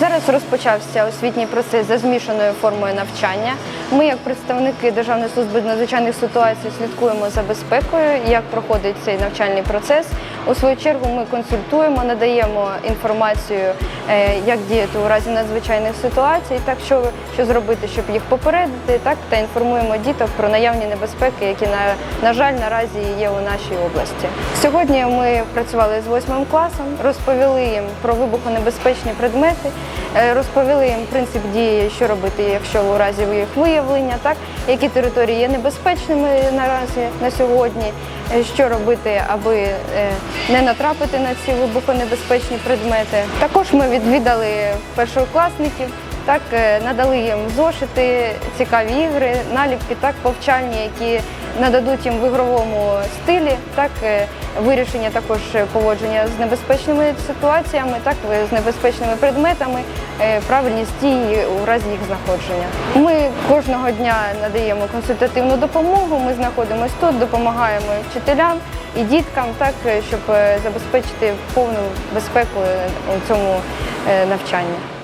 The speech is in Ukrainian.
Зараз розпочався освітній процес за змішаною формою навчання. Ми, як представники Державної служби надзвичайних ситуацій, слідкуємо за безпекою, як проходить цей навчальний процес. У свою чергу ми консультуємо, надаємо інформацію, е, як діяти у разі надзвичайних ситуацій, так що, що зробити, щоб їх попередити, так та інформуємо діток про наявні небезпеки, які на, на жаль наразі є у нашій області. Сьогодні ми працювали з восьмим класом, розповіли їм про вибухонебезпечні предмети, е, розповіли їм принцип дії, що робити, якщо у разі їх виявлення, так які території є небезпечними наразі на сьогодні, е, що робити, аби е, не натрапити на ці вибухонебезпечні предмети. Також ми відвідали першокласників. Так, е, надали їм зошити, цікаві ігри, наліпки, так, повчальні, які нададуть їм в ігровому стилі, так, вирішення також поводження з небезпечними ситуаціями, так, з небезпечними предметами, правильність дії у разі їх знаходження. Ми кожного дня надаємо консультативну допомогу, ми знаходимося тут, допомагаємо вчителям і діткам, так, е, щоб е, забезпечити повну безпеку е, у цьому е, навчанні.